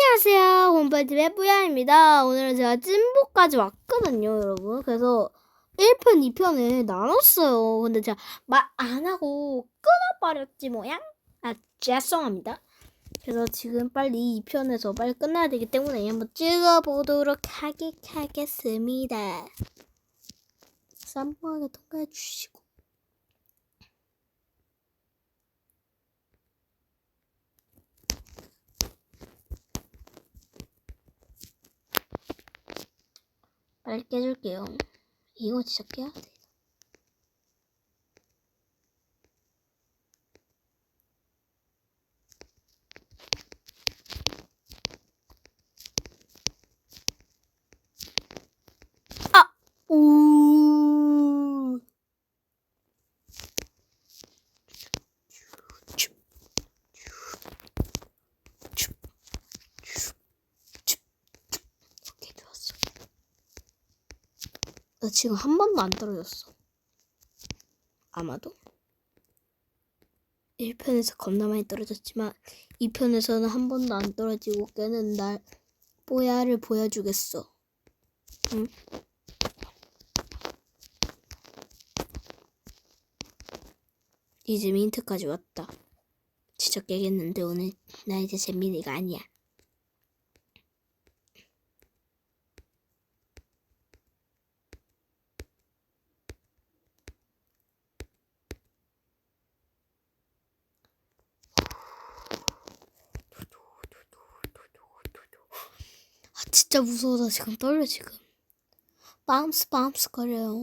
안녕하세요. 홈파이트의 뿌야입니다. 오늘은 제가 찐보까지 왔거든요, 여러분. 그래서 1편, 2편을 나눴어요. 근데 제가 말 안 하고 끊어버렸지, 뭐야? 아, 죄송합니다. 그래서 지금 빨리 2편에서 빨리 끝나야 되기 때문에 한번 찍어보도록 하겠, 하겠습니다. 쌈뽕하게 통과해 주시고. 빨리 깨줄게요. 이거 진짜 깨야 돼. 아! 오! 오케이, 좋았어. 나 지금 한 번도 안 떨어졌어. 아마도. 1편에서 겁나 많이 떨어졌지만 2편에서는 한 번도 안 떨어지고 깨는 날 뽀야를 보여주겠어. 응? 이제 민트까지 왔다. 진짜 깨겠는데 오늘 나 이제 재민이가 아니야. 아 진짜 무서워 나 지금 떨려 지금. 바운스 바운스 거려요.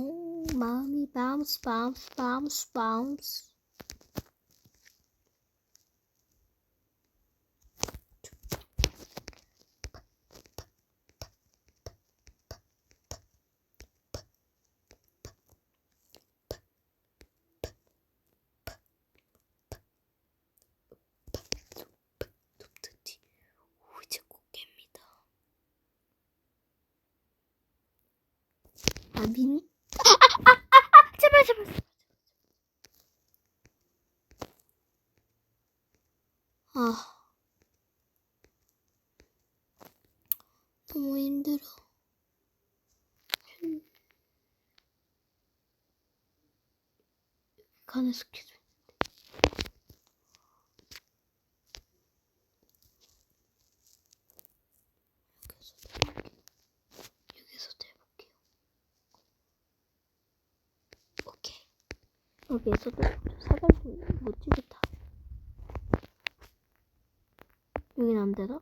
마음이 바운스 바운스 바운스 바운스 눕듯이 오 이제 꼭 깹니다 아, 민. 아, 아, 아, 아, 제발, 제발. 아. 너무 힘들어. 음. 간에 스케줄. 여기서도 해볼게요. 오케이. 여기에서도 사람 못 찍겠다. 여긴 안 되나?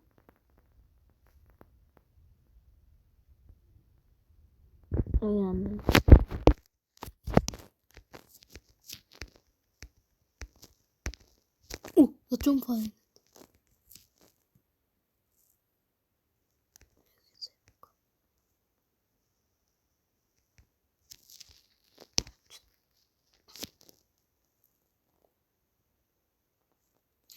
여긴 안 된다. 오! 나 점프하네.